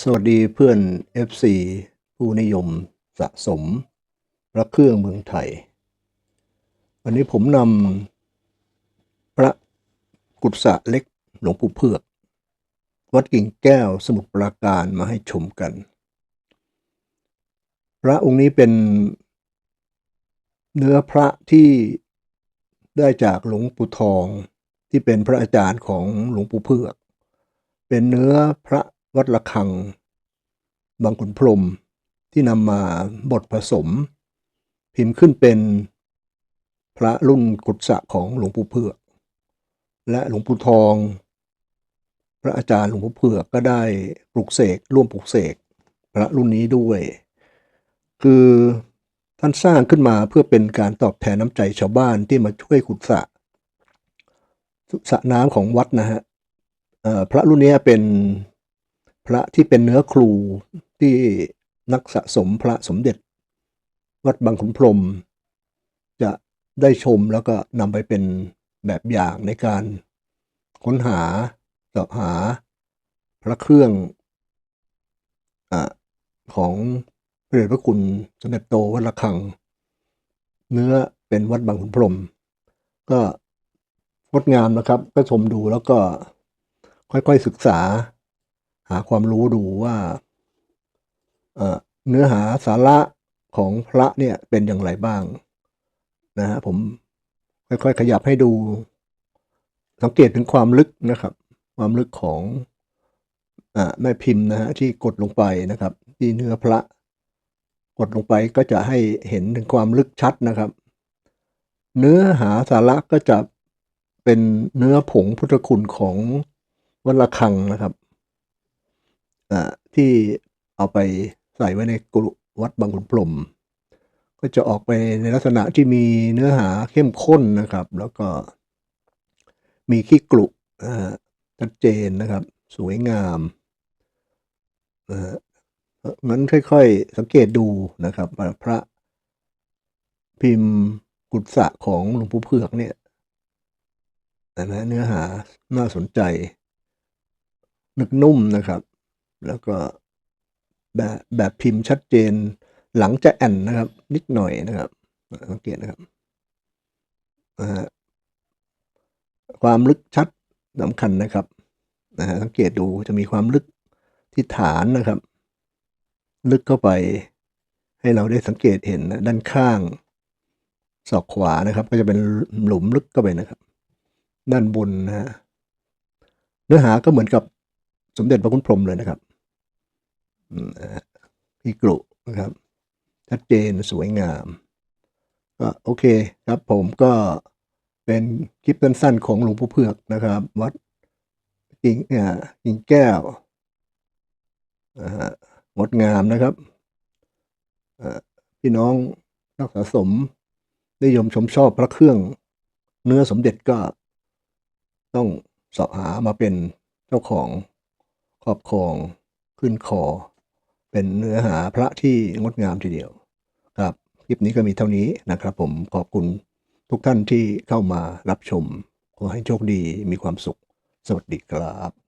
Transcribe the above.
สวัสดีเพื่อน FC ผู้นิยมสะสมพระเครื่องเมืองไทย วันนี้ผมนำพระกุศะเล็กหลวงปู่เพือก วัดกิ่งแก้วสมุทรปราการมาให้ชมกัน พระองค์นี้เป็นเนื้อพระที่ได้จากหลวงปู่ทองที่เป็นพระอาจารย์ของหลวงปู่เพือก เป็นเนื้อพระ วัดระฆัง บางขุนพรมที่นำมาบดผสม พิมพ์ขึ้นเป็นพระรุ่นกุศะของหลวงปู่เพือกและหลวงปู่ทอง พระอาจารย์หลวงปู่เพือกก็ได้ปลุกเสกร่วมปลุกเสกพระรุ่นนี้ด้วย คือท่านสร้างขึ้นมาเพื่อเป็นการตอบแทนน้ำใจชาวบ้านที่มาช่วยขุดสระสระน้ำของวัดนะฮะพระรุ่นนี้เป็น พระที่เป็นเนื้อครูที่นักสะสมพระสมเด็จ วัดบางขุนพรม จะได้ชมแล้วก็นำไปเป็นแบบอย่างในการค้นหาสาะหาพระเครื่องอของพระเดชพระคุณสมเด็จโตวัดระฆัง เนื้อเป็นวัดบางขุนพรม ก็งดงามนะครับ ก็ชมดูแล้วก็ค่อยๆศึกษา หาความรู้ดูว่าเนื้อหาสาระของพระเนี่ยเป็นอย่างไรบ้างนะฮะผมค่อยๆขยับให้ดู สังเกตถึงความลึกนะครับ ความลึกของอแม่พิมพ์นะฮะที่กดลงไปนะครับ ที่เนื้อพระ กดลงไปก็จะให้เห็นถึงความลึกชัดนะครับ เนื้อหาสาระก็จะเป็นเนื้อผงพุทธคุณของวัดระฆังนะครับ ที่เอาไปใส่ไว้ในกรุวัดบางขุนพรมก็จะออกไปในลักษณะที่มีเนื้อหาเข้มข้นนะครับ แล้วก็มีขี้กลุอ่าชัดเจนนะครับ สวยงามงั้นค่อยๆ สังเกตดูนะครับ พระพิมพ์กุศะของหลวงปู่เผือกเนี่ยนะฮะเนื้อหาน่าสนใจนึกนุ่มนะครับ แล้วก็แบบแบบพิมพ์ชัดเจน หลังจะแอนนะครับ นิดหน่อยนะครับสังเกตนะครับความลึกชัดสำคัญนะครับนะสังเกตดูจะมีความลึกที่ฐานนะครับ ลึกเข้าไปให้เราได้สังเกตเห็นนะด้านข้างศอกขวานะครับ ก็จะเป็นหลุมลึกเข้าไปนะครับ ด้านบนนะฮะเนื้อหาก็เหมือนกับสมเด็จพระคุณพรหมเลยนะครับ พี่กรุนะครับ ชัดเจนสวยงาม ก็โอเคครับผมก็เป็นคลิปสั้นๆของหลวงปู่เผือกนะครับ วัดกิ่งอ่ากิ่งแก้วงดงามนะครับพี่น้องนักสะสม นิยมชมชอบพระเครื่องเนื้อสมเด็จก็ต้องสอบหามาเป็นเจ้าของครอบครองขึ้นคอ เป็นเนื้อหาพระที่งดงามทีเดียว ครับคลิปนี้ก็มีเท่านี้นะครับผมขอบคุณทุกท่านที่เข้ามารับชม ขอให้โชคดีมีความสุข สวัสดีครับ